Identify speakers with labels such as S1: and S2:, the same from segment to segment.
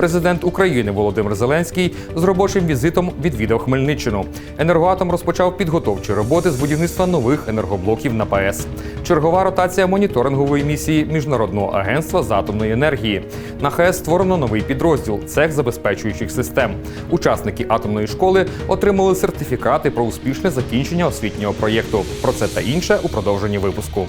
S1: президент України Володимир Зеленський з робочим візитом відвідав Хмельниччину. Енергоатом розпочав підготовчі роботи з будівництва нових енергоблоків на ПАЕС. Чергова ротація моніторингової місії Міжнародного агентства з атомної енергії. На ХАЕС створено новий підрозділ цех забезпечуючих систем. Учасники атомної школи отримали сертифікати про успішне закінчення освітнього проєкту. Про це та інше у продовженні випуску.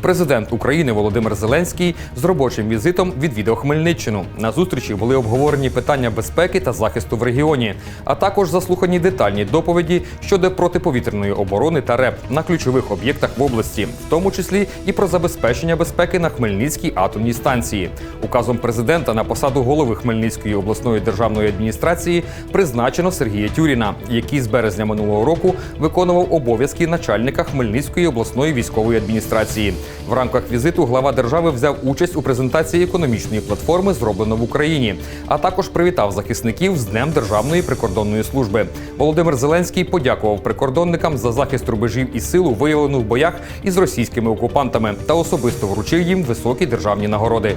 S1: Президент України Володимир Зеленський з робочим візитом відвідав Хмельниччину. На зустрічі були обговорені питання безпеки та захисту в регіоні, а також заслухані детальні доповіді щодо протиповітряної оборони та РЕП на ключових об'єктах в області, в тому числі і про забезпечення безпеки на Хмельницькій атомній станції. Указом президента на посаду голови Хмельницької обласної державної адміністрації призначено Сергія Тюріна, який з березня минулого року виконував обов'язки начальника Хмельницької обласної військової адміністрації. В рамках візиту глава держави взяв участь у презентації економічної платформи Зроблено в Україні, а також привітав захисників з Днем Державної прикордонної служби. Володимир Зеленський подякував прикордонникам за захист рубежів і силу, виявлену в боях із російськими окупантами, та особисто вручив їм високі державні нагороди.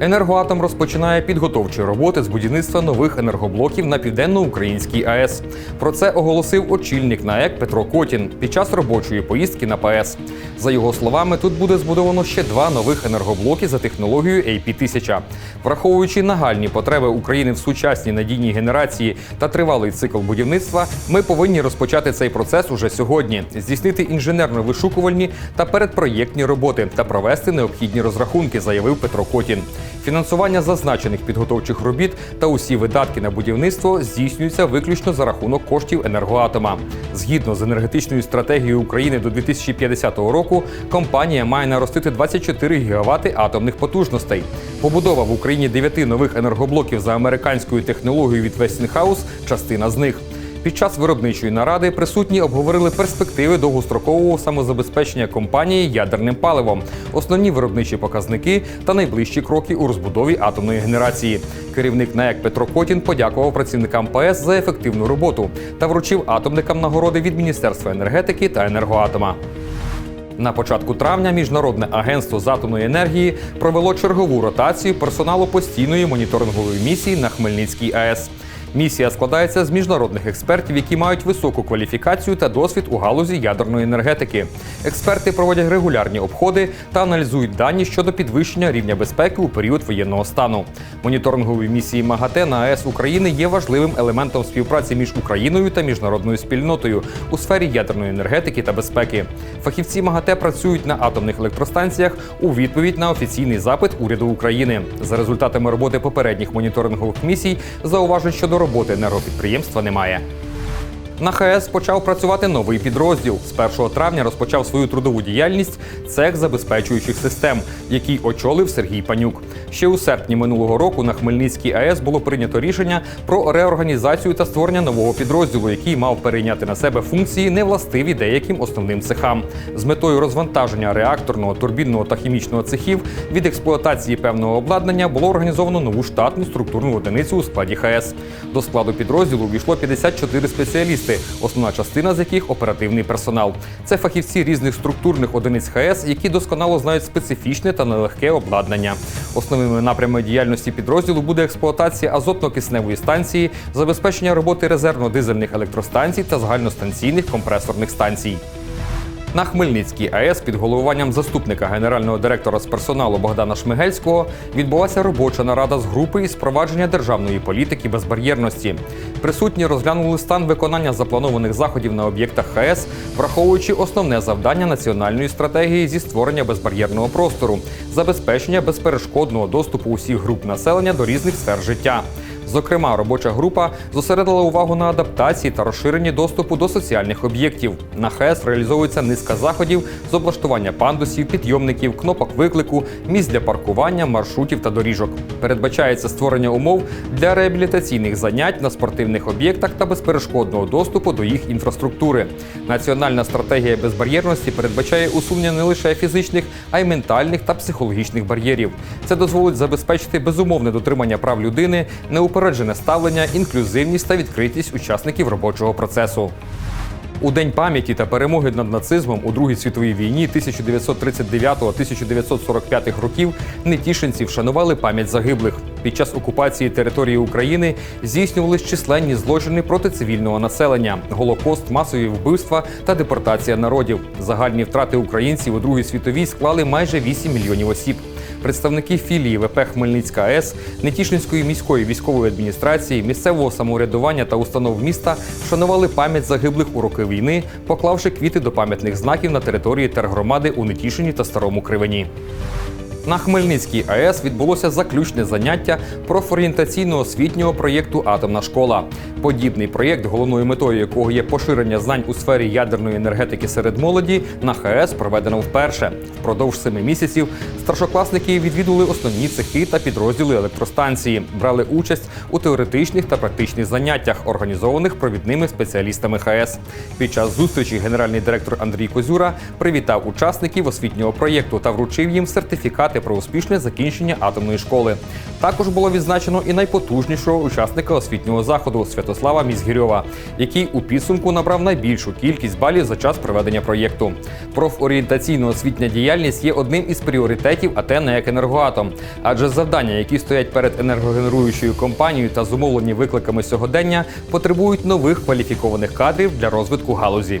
S1: Енергоатом розпочинає підготовчі роботи з будівництва нових енергоблоків на південно-українській АЕС. Про це оголосив очільник НАЕК Петро Котін під час робочої поїздки на ПАЕС. За його словами, тут буде збудовано ще два нових енергоблоки за технологією AP-1000. Враховуючи нагальні потреби України в сучасній надійній генерації та тривалий цикл будівництва, ми повинні розпочати цей процес уже сьогодні, здійснити інженерно-вишукувальні та передпроєктні роботи та провести необхідні розрахунки, заявив Петро Котін. Фінансування зазначених підготовчих робіт та усі видатки на будівництво здійснюються виключно за рахунок коштів енергоатома. Згідно з енергетичною стратегією України до 2050 року, компанія має наростити 24 гігавати атомних потужностей. Побудова в Україні дев'яти нових енергоблоків за американською технологією від Westinghouse – частина з них. Під час виробничої наради присутні обговорили перспективи довгострокового самозабезпечення компанії ядерним паливом, основні виробничі показники та найближчі кроки у розбудові атомної генерації. Керівник НАЕК Петро Котін подякував працівникам ПАЕС за ефективну роботу та вручив атомникам нагороди від Міністерства енергетики та енергоатома. На початку травня Міжнародне агентство з атомної енергії провело чергову ротацію персоналу постійної моніторингової місії на Хмельницькій АЕС. Місія складається з міжнародних експертів, які мають високу кваліфікацію та досвід у галузі ядерної енергетики. Експерти проводять регулярні обходи та аналізують дані щодо підвищення рівня безпеки у період воєнного стану. Моніторингові місії МАГАТЕ на АЕС України є важливим елементом співпраці між Україною та міжнародною спільнотою у сфері ядерної енергетики та безпеки. Фахівці МАГАТЕ працюють на атомних електростанціях у відповідь на офіційний запит уряду України. За результатами роботи попередніх моніторингових місій зауважень щодо роботи енергопідприємства немає. На ХАЕС почав працювати новий підрозділ. З 1 травня розпочав свою трудову діяльність цех забезпечуючих систем, який очолив Сергій Панюк. Ще у серпні минулого року на Хмельницькій АЕС було прийнято рішення про реорганізацію та створення нового підрозділу, який мав перейняти на себе функції, невластиві деяким основним цехам. З метою розвантаження реакторного, турбінного та хімічного цехів від експлуатації певного обладнання було організовано нову штатну структурну одиницю у складі ХАЕС. До складу підрозділу увійшло 54 спеціалісти основна частина з яких оперативний персонал. Це фахівці різних структурних одиниць ХС, які досконало знають специфічне та нелегке обладнання. Основними напрямами діяльності підрозділу буде експлуатація азотно-кисневої станції, забезпечення роботи резервно-дизельних електростанцій та загальностанційних компресорних станцій. На Хмельницькій АЕС під головуванням заступника генерального директора з персоналу Богдана Шмигельського відбулася робоча нарада з групи із впровадження державної політики безбар'єрності. Присутні розглянули стан виконання запланованих заходів на об'єктах ХАЕС, враховуючи основне завдання національної стратегії зі створення безбар'єрного простору, забезпечення безперешкодного доступу усіх груп населення до різних сфер життя. Зокрема, робоча група зосередила увагу на адаптації та розширенні доступу до соціальних об'єктів. На ХЕС реалізовується низка заходів з облаштування пандусів, підйомників, кнопок виклику, місць для паркування, маршрутів та доріжок. Передбачається створення умов для реабілітаційних занять на спортивних об'єктах та безперешкодного доступу до їх інфраструктури. Національна стратегія безбар'єрності передбачає усунення не лише фізичних, а й ментальних та психологічних бар'єрів. Це дозволить забезпечити безумовне дотримання прав людини, неупереджене ставлення, інклюзивність та відкритість учасників робочого процесу. У день пам'яті та перемоги над нацизмом у Другій світовій війні 1939-1945 років нетішинці вшанували пам'ять загиблих. Під час окупації території України здійснювались численні злочини проти цивільного населення, голокост, масові вбивства та депортація народів. Загальні втрати українців у Другій світовій склали майже 8 мільйонів осіб. Представники філії ВП Хмельницька АЕС, Нетішинської міської військової адміністрації, місцевого самоврядування та установ міста вшанували пам'ять загиблих у роки війни, поклавши квіти до пам'ятних знаків на території тергромади у Нетішині та Старому Кривені. На Хмельницькій АЕС відбулося заключне заняття профорієнтаційно-освітнього проєкту Атомна школа. Подібний проєкт, головною метою якого є поширення знань у сфері ядерної енергетики серед молоді, на ХАЕС проведено вперше. Впродовж семи місяців старшокласники відвідували основні цехи та підрозділи електростанції, брали участь у теоретичних та практичних заняттях, організованих провідними спеціалістами ХАЕС. Під час зустрічі генеральний директор Андрій Козюра привітав учасників освітнього проєкту та вручив їм сертифікати про успішне закінчення атомної школи. Також було відзначено і найпотужнішого учасника освітнього заходу Святослава Мізгірьова, який у підсумку набрав найбільшу кількість балів за час проведення проєкту. Профорієнтаційно-освітня діяльність є одним із пріоритетів АТ «НЕК Енергоатом, адже завдання, які стоять перед енергогенеруючою компанією та зумовлені викликами сьогодення, потребують нових кваліфікованих кадрів для розвитку галузі.